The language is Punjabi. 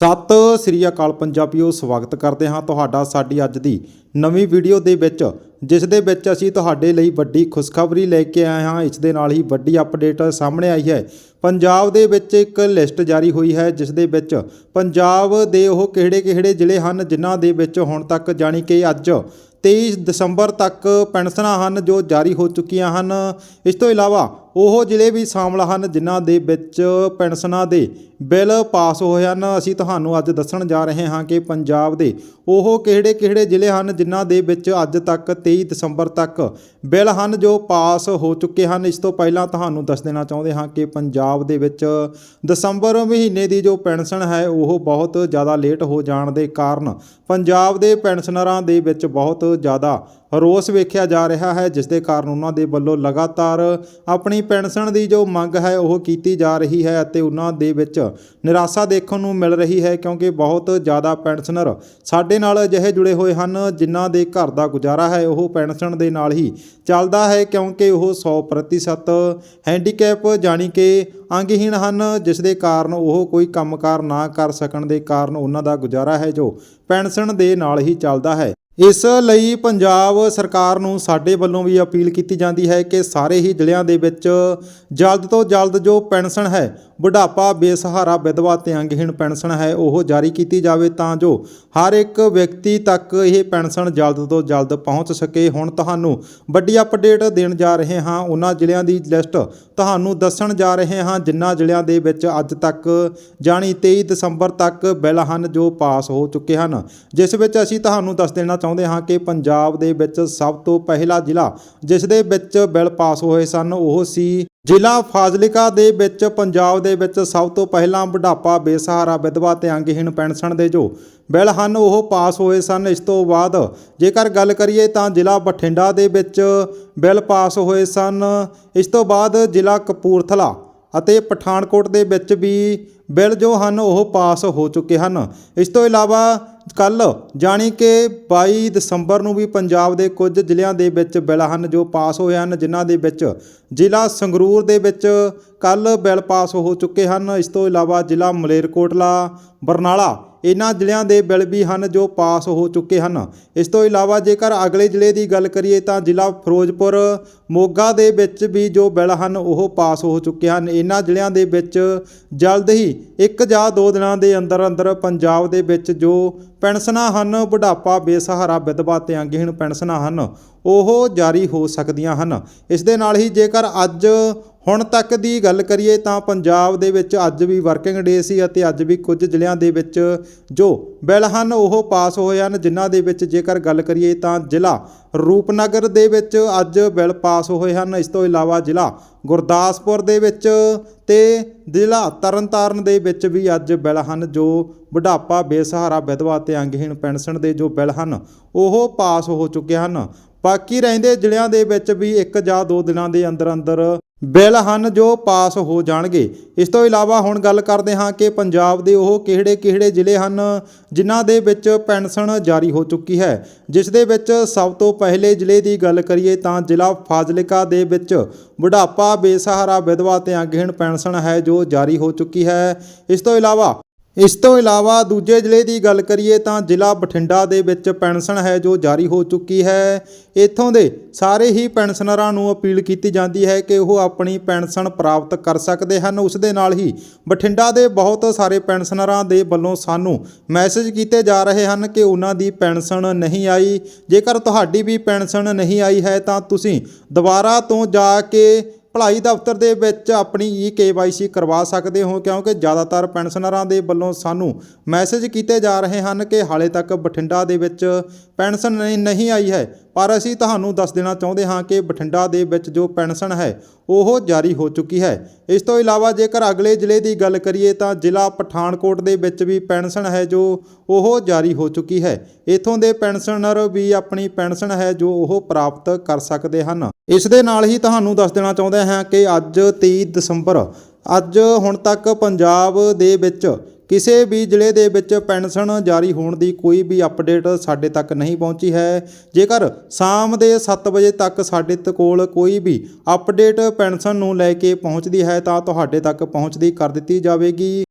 ਸਤਿ ਸ੍ਰੀ ਅਕਾਲ ਪੰਜਾਬੀਓ ਸਵਾਗਤ ਕਰਦੇ ਹਾਂ ਤੁਹਾਡਾ ਸਾਡੀ ਅੱਜ ਦੀ ਨਵੀਂ ਵੀਡੀਓ ਦੇ ਵਿੱਚ, ਜਿਸ ਦੇ ਵਿੱਚ ਅਸੀਂ ਤੁਹਾਡੇ ਲਈ ਵੱਡੀ ਖੁਸ਼ਖਬਰੀ ਲੈ ਕੇ ਆਏ ਹਾਂ। ਇਸ ਦੇ ਨਾਲ ਹੀ ਵੱਡੀ ਅਪਡੇਟ ਸਾਹਮਣੇ ਆਈ ਹੈ। ਪੰਜਾਬ ਦੇ ਵਿੱਚ ਇੱਕ ਲਿਸਟ ਜਾਰੀ ਹੋਈ ਹੈ, ਜਿਸ ਦੇ ਵਿੱਚ ਪੰਜਾਬ ਦੇ ਉਹ ਕਿਹੜੇ-ਕਿਹੜੇ ਜ਼ਿਲ੍ਹੇ ਹਨ, ਜਿਨ੍ਹਾਂ ਦੇ ਵਿੱਚ ਹੁਣ ਤੱਕ ਜਾਣੀ ਕਿ ਅੱਜ 23 ਦਸੰਬਰ ਤੱਕ ਪੈਨਸ਼ਨਾਂ ਹਨ, ਜੋ ਜਾਰੀ ਹੋ ਚੁੱਕੀਆਂ ਹਨ। ਇਸ ਤੋਂ ਇਲਾਵਾ ਉਹ ਜ਼ਿਲ੍ਹੇ ਵੀ ਸ਼ਾਮਲ ਹਨ, ਜਿਨ੍ਹਾਂ ਦੇ ਵਿੱਚ ਪੈਨਸ਼ਨਾਂ ਦੇ ਬਿੱਲ ਪਾਸ ਹੋਏ ਹਨ। ਅਸੀਂ ਤੁਹਾਨੂੰ ਅੱਜ ਦੱਸਣ ਜਾ ਰਹੇ ਹਾਂ ਕਿ ਪੰਜਾਬ ਦੇ ਉਹ ਕਿਹੜੇ-ਕਿਹੜੇ ਜ਼ਿਲ੍ਹੇ ਹਨ ਜਿਨ੍ਹਾਂ ਦੇ ਵਿੱਚ ਅੱਜ ਤੱਕ 23 ਦਸੰਬਰ ਤੱਕ ਬਿੱਲ ਹਨ ਜੋ ਪਾਸ ਹੋ ਚੁੱਕੇ ਹਨ। ਇਸ ਤੋਂ ਪਹਿਲਾਂ ਤੁਹਾਨੂੰ ਦੱਸ ਦੇਣਾ ਚਾਹੁੰਦੇ ਹਾਂ ਕਿ ਪੰਜਾਬ ਦੇ ਵਿੱਚ ਦਸੰਬਰ ਮਹੀਨੇ ਦੀ ਜੋ ਪੈਨਸ਼ਨ ਹੈ, ਉਹ ਬਹੁਤ ਜ਼ਿਆਦਾ ਲੇਟ ਹੋ ਜਾਣ ਦੇ ਕਾਰਨ ਪੰਜਾਬ ਦੇ ਪੈਨਸ਼ਨਰਾਂ ਦੇ ਵਿੱਚ ਬਹੁਤ ਜ਼ਿਆਦਾ ਰੋਸ ਵੇਖਿਆ ਜਾ ਰਿਹਾ ਹੈ, ਜਿਸ ਦੇ ਕਾਰਨ ਉਹਨਾਂ ਦੇ ਵੱਲੋਂ ਲਗਾਤਾਰ ਆਪਣੀ ਪੈਨਸ਼ਨ ਦੀ ਜੋ ਮੰਗ ਹੈ, ਉਹ ਕੀਤੀ ਜਾ ਰਹੀ ਹੈ ਅਤੇ ਉਹਨਾਂ ਦੇ ਵਿੱਚ ਨਿਰਾਸ਼ਾ ਦੇਖਣ ਨੂੰ ਮਿਲ ਰਹੀ ਹੈ ਕਿਉਂਕਿ ਬਹੁਤ ਜ਼ਿਆਦਾ ਪੈਨਸ਼ਨਰ ਸਾਡੇ ਨਾਲ ਅਜਿਹੇ ਜੁੜੇ ਹੋਏ ਹਨ, ਜਿਨ੍ਹਾਂ ਦੇ ਘਰ ਦਾ ਗੁਜ਼ਾਰਾ ਹੈ। ਉਹ ਪੈਨਸ਼ਨ ਦੇ ਨਾਲ ਹੀ ਚੱਲਦਾ ਹੈ ਕਿਉਂਕਿ ਉਹ 100% ਹੈਂਡੀਕੈਪ ਜਾਣੀ ਕਿ ਅੰਗਹੀਣ ਹਨ, ਜਿਸ ਦੇ ਕਾਰਨ ਉਹ ਕੋਈ ਕੰਮਕਾਰ ਨਾ ਕਰ ਸਕਣ ਦੇ ਕਾਰਨ ਉਹਨਾਂ ਦਾ ਗੁਜ਼ਾਰਾ ਹੈ, ਜੋ ਪੈਨਸ਼ਨ ਦੇ ਨਾਲ ਹੀ ਚੱਲਦਾ ਹੈ। ਇਸ ਲਈ ਪੰਜਾਬ ਸਰਕਾਰ ਨੂੰ ਸਾਡੇ ਵੱਲੋਂ ਵੀ ਅਪੀਲ ਕੀਤੀ ਜਾਂਦੀ ਹੈ ਕਿ ਸਾਰੇ ਹੀ ਜ਼ਿਲ੍ਹਿਆਂ ਦੇ ਵਿੱਚ ਜਲਦ ਤੋਂ ਜਲਦ ਜੋ ਪੈਨਸ਼ਨ ਹੈ, ਬੁਢਾਪਾ, ਬੇਸਹਾਰਾ, ਵਿਧਵਾ ਤੇ ਅੰਗਹੀਣ ਪੈਨਸ਼ਨ ਹੈ, ਉਹ ਜਾਰੀ ਕੀਤੀ ਜਾਵੇ ਤਾਂ ਜੋ ਹਰ ਇੱਕ ਵਿਅਕਤੀ ਤੱਕ ਇਹ ਪੈਨਸ਼ਨ ਜਲਦ ਤੋਂ ਜਲਦ ਪਹੁੰਚ ਸਕੇ। ਹੁਣ ਤੁਹਾਨੂੰ ਵੱਡੀ ਅਪਡੇਟ ਦੇਣ ਜਾ ਰਹੇ ਹਾਂ। ਉਹਨਾਂ ਜ਼ਿਲ੍ਹਿਆਂ ਦੀ ਲਿਸਟ ਤੁਹਾਨੂੰ ਦੱਸਣ ਜਾ ਰਹੇ ਹਾਂ ਜਿਨ੍ਹਾਂ ਜ਼ਿਲ੍ਹਿਆਂ ਦੇ ਵਿੱਚ ਅੱਜ ਤੱਕ ਜਾਣੀ 23 ਦਸੰਬਰ ਤੱਕ ਬਿੱਲ ਹਨ ਜੋ ਪਾਸ ਹੋ ਚੁੱਕੇ ਹਨ। ਜਿਸ ਵਿੱਚ ਅਸੀਂ ਤੁਹਾਨੂੰ ਦੱਸ ਦੇਣਾ ਚਾਹੁੰਦੇ ਹਾਂ ਕਿ ਪੰਜਾਬ ਦੇ ਵਿੱਚ ਸਭ ਤੋਂ ਪਹਿਲਾ ਜ਼ਿਲ੍ਹਾ ਜਿਸ ਦੇ ਵਿੱਚ ਬਿੱਲ ਪਾਸ ਹੋਏ ਸਨ, ਉਹ ਸੀ ਜ਼ਿਲ੍ਹਾ ਫਾਜ਼ਿਲਕਾ ਦੇ ਵਿੱਚ ਪੰਜਾਬ ਦੇ ਵਿੱਚ ਸਭ ਤੋਂ ਪਹਿਲਾਂ ਬੁਢਾਪਾ, ਬੇਸਹਾਰਾ, ਵਿਧਵਾ ਤੇ ਅੰਗਹੀਣ ਪੈਨਸ਼ਨ ਦੇ ਜੋ ਬਿੱਲ ਹਨ, ਉਹ ਪਾਸ ਹੋਏ ਸਨ। ਇਸ ਤੋਂ ਬਾਅਦ ਜੇਕਰ ਗੱਲ ਕਰੀਏ ਤਾਂ ਜ਼ਿਲ੍ਹਾ ਬਠਿੰਡਾ ਦੇ ਵਿੱਚ ਬਿੱਲ ਪਾਸ ਹੋਏ ਸਨ। ਇਸ ਤੋਂ ਬਾਅਦ ਜ਼ਿਲ੍ਹਾ ਕਪੂਰਥਲਾ ਅਤੇ ਪਠਾਨਕੋਟ ਦੇ ਵਿੱਚ ਵੀ ਬਿੱਲ ਜੋ ਹਨ ਉਹ ਪਾਸ ਹੋ ਚੁੱਕੇ ਹਨ। ਇਸ ਤੋਂ ਇਲਾਵਾ ਕੱਲ ਜਾਣੀ ਕਿ 22 ਦਸੰਬਰ ਨੂੰ ਵੀ ਪੰਜਾਬ ਦੇ ਕੁਝ ਜ਼ਿਲ੍ਹਿਆਂ ਦੇ ਵਿੱਚ ਬਿੱਲ ਹਨ ਜੋ ਪਾਸ ਹੋਏ ਹਨ, ਜਿਨ੍ਹਾਂ ਦੇ ਵਿੱਚ ਜ਼ਿਲ੍ਹਾ ਸੰਗਰੂਰ ਦੇ ਵਿੱਚ ਕੱਲ ਬਿੱਲ ਪਾਸ ਹੋ ਚੁੱਕੇ ਹਨ। ਇਸ ਤੋਂ ਇਲਾਵਾ ਜ਼ਿਲ੍ਹਾ ਮਲੇਰਕੋਟਲਾ, ਬਰਨਾਲਾ ਇਹਨਾਂ ਜ਼ਿਲ੍ਹਿਆਂ ਦੇ ਬਿੱਲ ਵੀ ਹਨ ਜੋ ਪਾਸ ਹੋ ਚੁੱਕੇ ਹਨ। ਇਸ ਤੋਂ ਇਲਾਵਾ ਜੇਕਰ ਅਗਲੇ ਜ਼ਿਲ੍ਹੇ ਦੀ ਗੱਲ ਕਰੀਏ ਤਾਂ ਜ਼ਿਲ੍ਹਾ ਫਿਰੋਜ਼ਪੁਰ, ਮੋਗਾ ਦੇ ਵਿੱਚ ਵੀ ਜੋ ਬਿੱਲ ਹਨ ਉਹ ਪਾਸ ਹੋ ਚੁੱਕੇ ਹਨ। ਇਹਨਾਂ ਜ਼ਿਲ੍ਹਿਆਂ ਦੇ ਵਿੱਚ ਜਲਦ ਹੀ ਇੱਕ ਜਾਂ ਦੋ ਦਿਨਾਂ ਦੇ ਅੰਦਰ ਅੰਦਰ ਪੰਜਾਬ ਦੇ ਵਿੱਚ ਜੋ ਪੈਨਸ਼ਨਾਂ ਹਨ, ਬੁਢਾਪਾ, ਬੇਸਹਾਰਾ, ਵਿਧਵਾ ਤੇ ਅੰਗਹੀਣ ਪੈਨਸ਼ਨਾਂ ਹਨ, ਉਹ ਜਾਰੀ ਹੋ ਸਕਦੀਆਂ ਹਨ। ਇਸ ਦੇ ਨਾਲ ਹੀ ਜੇਕਰ ਅੱਜ ਹੁਣ ਤੱਕ ਦੀ ਗੱਲ ਕਰੀਏ ਤਾਂ ਪੰਜਾਬ ਦੇ ਵਿੱਚ ਅੱਜ ਵੀ ਵਰਕਿੰਗ ਡੇ ਸੀ ਅਤੇ ਅੱਜ ਵੀ ਕੁਝ ਜ਼ਿਲ੍ਹਿਆਂ ਦੇ ਵਿੱਚ ਜੋ ਬਿੱਲ ਹਨ ਉਹ ਪਾਸ ਹੋਏ ਹਨ, ਜਿਨ੍ਹਾਂ ਦੇ ਵਿੱਚ ਜੇਕਰ ਗੱਲ ਕਰੀਏ ਤਾਂ ਜ਼ਿਲ੍ਹਾ ਰੂਪਨਗਰ ਦੇ ਵਿੱਚ ਅੱਜ ਬਿੱਲ ਪਾਸ ਹੋਏ ਹਨ। ਇਸ ਤੋਂ ਇਲਾਵਾ ਜ਼ਿਲ੍ਹਾ ਗੁਰਦਾਸਪੁਰ ਦੇ ਵਿੱਚ ਤੇ ਜ਼ਿਲ੍ਹਾ ਤਰਨਤਾਰਨ ਦੇ ਵਿੱਚ ਵੀ ਅੱਜ ਬਿੱਲ ਹਨ, ਜੋ ਬੁਢਾਪਾ, ਬੇਸਹਾਰਾ, ਵਿਧਵਾ ਤੇ ਅੰਗਹੀਣ ਪੈਨਸ਼ਨ ਦੇ ਜੋ ਬਿੱਲ ਹਨ, ਉਹ ਪਾਸ ਹੋ ਚੁੱਕੇ ਹਨ। ਬਾਕੀ ਰਹਿੰਦੇ ਜ਼ਿਲ੍ਹਿਆਂ ਦੇ ਵਿੱਚ ਵੀ ਇੱਕ ਜਾਂ ਦੋ ਦਿਨਾਂ ਦੇ ਅੰਦਰ ਅੰਦਰ ਬਿੱਲ ਹਨ ਜੋ ਪਾਸ ਹੋ ਜਾਣਗੇ। ਇਸ ਤੋਂ ਇਲਾਵਾ ਹੁਣ ਗੱਲ ਕਰਦੇ ਹਾਂ ਕਿ ਪੰਜਾਬ ਦੇ ਉਹ ਕਿਹੜੇ-ਕਿਹੜੇ ਜ਼ਿਲ੍ਹੇ ਹਨ ਜਿਨ੍ਹਾਂ ਦੇ ਵਿੱਚ ਪੈਨਸ਼ਨ ਜਾਰੀ ਹੋ ਚੁੱਕੀ ਹੈ। ਜਿਸ ਦੇ ਵਿੱਚ ਸਭ ਤੋਂ ਪਹਿਲੇ ਜ਼ਿਲ੍ਹੇ ਦੀ ਗੱਲ ਕਰੀਏ ਤਾਂ ਜ਼ਿਲ੍ਹਾ ਫਾਜ਼ਿਲਕਾ ਦੇ ਵਿੱਚ ਬੁਢਾਪਾ, ਬੇਸਹਾਰਾ ਵਿਧਵਾ ਤੇ ਅੰਗਹੀਣ ਪੈਨਸ਼ਨ ਹੈ ਜੋ ਜਾਰੀ ਹੋ ਚੁੱਕੀ ਹੈ। ਇਸ ਤੋਂ ਇਲਾਵਾ ਇਸ ਤੋਂ ਇਲਾਵਾ ਦੂਜੇ ਜ਼ਿਲ੍ਹੇ ਦੀ ਗੱਲ ਕਰੀਏ ਤਾਂ ਜ਼ਿਲ੍ਹਾ ਬਠਿੰਡਾ ਦੇ ਵਿੱਚ ਪੈਨਸ਼ਨ ਹੈ ਜੋ ਜਾਰੀ ਹੋ ਚੁੱਕੀ ਹੈ। ਇੱਥੋਂ ਦੇ ਸਾਰੇ ਹੀ ਪੈਨਸ਼ਨਰਾਂ ਨੂੰ ਅਪੀਲ ਕੀਤੀ ਜਾਂਦੀ ਹੈ ਕਿ ਉਹ ਆਪਣੀ ਪੈਨਸ਼ਨ ਪ੍ਰਾਪਤ ਕਰ ਸਕਦੇ ਹਨ। ਉਸ ਦੇ ਨਾਲ ਹੀ ਬਠਿੰਡਾ ਦੇ ਬਹੁਤ ਸਾਰੇ ਪੈਨਸ਼ਨਰਾਂ ਦੇ ਵੱਲੋਂ ਸਾਨੂੰ ਮੈਸੇਜ ਕੀਤੇ ਜਾ ਰਹੇ ਹਨ ਕਿ ਉਹਨਾਂ ਦੀ ਪੈਨਸ਼ਨ ਨਹੀਂ ਆਈ। ਜੇਕਰ ਤੁਹਾਡੀ ਵੀ ਪੈਨਸ਼ਨ ਨਹੀਂ ਆਈ ਹੈ ਤਾਂ ਤੁਸੀਂ ਦੁਬਾਰਾ ਤੋਂ ਜਾ ਕੇ ਭਲਾਈ ਦਫ਼ਤਰ ਦੇ ਵਿੱਚ ਆਪਣੀ ਈ ਕੇਵਾਈਸੀ ਕਰਵਾ ਸਕਦੇ ਹੋ, ਕਿਉਂਕਿ ਜ਼ਿਆਦਾਤਰ ਪੈਨਸ਼ਨਰਾਂ ਦੇ ਵੱਲੋਂ ਸਾਨੂੰ ਮੈਸੇਜ ਕੀਤੇ ਜਾ ਰਹੇ ਹਨ ਕਿ ਹਾਲੇ ਤੱਕ ਬਠਿੰਡਾ ਦੇ ਵਿੱਚ ਪੈਨਸ਼ਨ ਨਹੀਂ ਨਹੀਂ ਆਈ ਹੈ। ਪਰ ਅਸੀਂ ਤੁਹਾਨੂੰ ਦੱਸ ਦੇਣਾ ਚਾਹੁੰਦੇ ਹਾਂ ਕਿ ਬਠਿੰਡਾ ਦੇ ਵਿੱਚ ਜੋ ਪੈਨਸ਼ਨ ਹੈ, ਉਹ ਜਾਰੀ ਹੋ ਚੁੱਕੀ ਹੈ। ਇਸ ਤੋਂ ਇਲਾਵਾ ਜੇਕਰ ਅਗਲੇ ਜ਼ਿਲ੍ਹੇ ਦੀ ਗੱਲ ਕਰੀਏ ਤਾਂ ਜ਼ਿਲ੍ਹਾ ਪਠਾਨਕੋਟ ਦੇ ਵਿੱਚ ਵੀ ਪੈਨਸ਼ਨ ਹੈ ਜੋ ਉਹ ਜਾਰੀ ਹੋ ਚੁੱਕੀ ਹੈ। ਇਥੋਂ ਦੇ ਪੈਨਸ਼ਨਰ ਵੀ ਆਪਣੀ ਪੈਨਸ਼ਨ ਹੈ ਜੋ ਉਹ ਪ੍ਰਾਪਤ ਕਰ ਸਕਦੇ ਹਨ। ਇਸ ਦੇ ਨਾਲ ਹੀ ਤੁਹਾਨੂੰ ਦੱਸ ਦੇਣਾ ਚਾਹੁੰਦੇ ਹਾਂ ਕਿ ਅੱਜ 23 ਦਸੰਬਰ, ਅੱਜ ਹੁਣ ਤੱਕ ਪੰਜਾਬ ਦੇ ਵਿੱਚ ਕਿਸੇ ਵੀ ਜ਼ਿਲ੍ਹੇ ਦੇ ਵਿੱਚ ਪੈਨਸ਼ਨ ਜਾਰੀ ਹੋਣ ਦੀ ਕੋਈ ਵੀ ਅਪਡੇਟ ਸਾਡੇ ਤੱਕ ਨਹੀਂ ਪਹੁੰਚੀ ਹੈ। ਜੇਕਰ ਸ਼ਾਮ ਦੇ 7 ਵਜੇ ਤੱਕ ਸਾਡੇ ਤ- ਕੋਲ ਕੋਈ ਵੀ ਅਪਡੇਟ ਪੈਨਸ਼ਨ ਨੂੰ ਲੈ ਕੇ ਪਹੁੰਚਦੀ ਹੈ, ਤਾਂ ਤੁਹਾਡੇ ਤੱਕ ਪਹੁੰਚਦੀ ਕਰ ਦਿੱਤੀ ਜਾਵੇਗੀ।